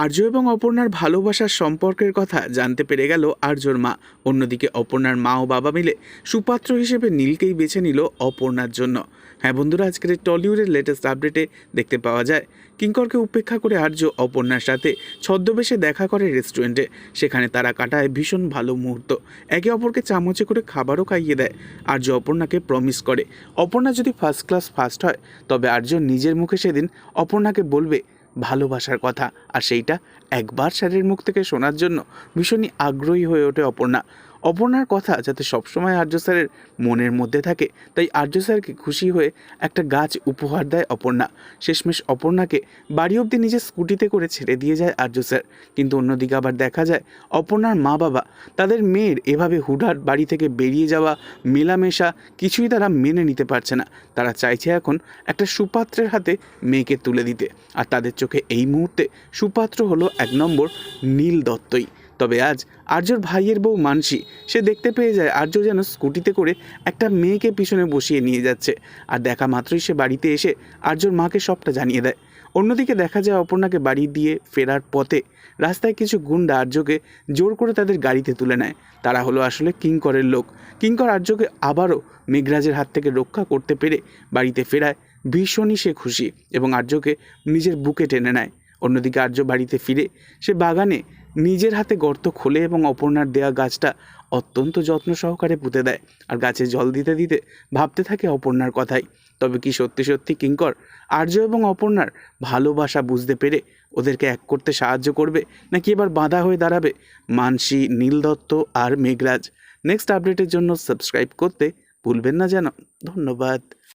আর্য এবং অপর্ণার ভালোবাসার সম্পর্কের কথা জানতে পেরে গেল আর্যর মা। অন্যদিকে অপর্ণার মা ও বাবা মিলে সুপাত্র হিসেবে নীলকেই বেছে নিল অপর্ণার জন্য। হ্যাঁ বন্ধুরা, আজকের টলিউডের লেটেস্ট আপডেটে দেখতে পাওয়া যায়। কিঙ্করকে উপেক্ষা করে আর্য অপর্ণার সাথে ছদ্মবেশে দেখা করে রেস্টুরেন্টে। সেখানে তারা কাটায় ভীষণ ভালো মুহূর্ত। একে অপরকে চামচে করে খাবারও খাইয়ে দেয়। আর্য অপর্ণাকে প্রমিস করে, অপর্ণা যদি ফার্স্ট ক্লাস ফার্স্ট হয়, তবে আর্য নিজের মুখে সেদিন অপর্ণাকে বলবে ভালোবাসার কথা। আর সেইটা একবার স্যারের মুখ থেকে শোনার জন্য ভীষণই আগ্রহী হয়ে ওঠে অপর্ণা। অপর্ণার কথা যাতে সবসময় আর্য স্যারের মনের মধ্যে থাকে, তাই আর্য স্যারকে খুশি হয়ে একটা গাছ উপহার দেয় অপর্ণা। শেষমেশ অপর্ণাকে বাড়ি অবধি নিজের স্কুটিতে করে ছেড়ে দিয়ে যায় আর্য স্যার। কিন্তু অন্যদিকে আবার দেখা যায়, অপর্ণার মা বাবা তাদের মেয়ের এভাবে হুডার বাড়ি থেকে বেরিয়ে যাওয়া, মেলামেশা কিছুই তারা মেনে নিতে পারছে না। তারা চাইছে এখন একটা সুপাত্রের হাতে মেয়েকে তুলে দিতে। আর তাদের চোখে এই মুহূর্তে সুপাত্র হলো এক নম্বর নীল দত্তই তবে আজ আর্যর ভাইয়ের বউ মানসী সে দেখতে পেয়ে যায় আর্য যেন স্কুটিতে করে একটা মেয়েকে পিছনে বসিয়ে নিয়ে যাচ্ছে। আর দেখা মাত্রই সে বাড়িতে এসে আর্যর মাকে সবটা জানিয়ে দেয়। অন্যদিকে দেখা যায় অপর্ণাকে বাড়ি দিয়ে ফেরার পথে রাস্তায় কিছু গুন্ডা আর্যকে জোর করে তাদের গাড়িতে তুলে নেয়। তারা হলো আসলে কিঙ্করের লোক। কিঙ্কর আর্যকে আবারও মেঘরাজের হাত থেকে রক্ষা করতে পেরে বাড়িতে ফেরায়। ভীষণই সে খুশি এবং আর্যকে নিজের বুকে টেনে নেয়। অন্যদিকে আর্য বাড়িতে ফিরে সে বাগানে নিজের হাতে গর্ত খোলে এবং অপর্ণার দেয়া গাছটা অত্যন্ত যত্ন সহকারে পুঁতে দেয়। আর গাছে জল দিতে দিতে ভাবতে থাকে অপর্ণার কথাই। তবে কি সত্যি সত্যি কিঙ্কর? আর্য এবং অপর্ণার ভালোবাসা বুঝতে পেরে ওদেরকে এক করতে সাহায্য করবে নাকি এবার বাঁধা হয়ে দাঁড়াবে? মানসী নীল দত্ত আর মেঘরাজ। নেক্সট আপডেটের জন্য সাবস্ক্রাইব করতে ভুলবেন না যেন ধন্যবাদ।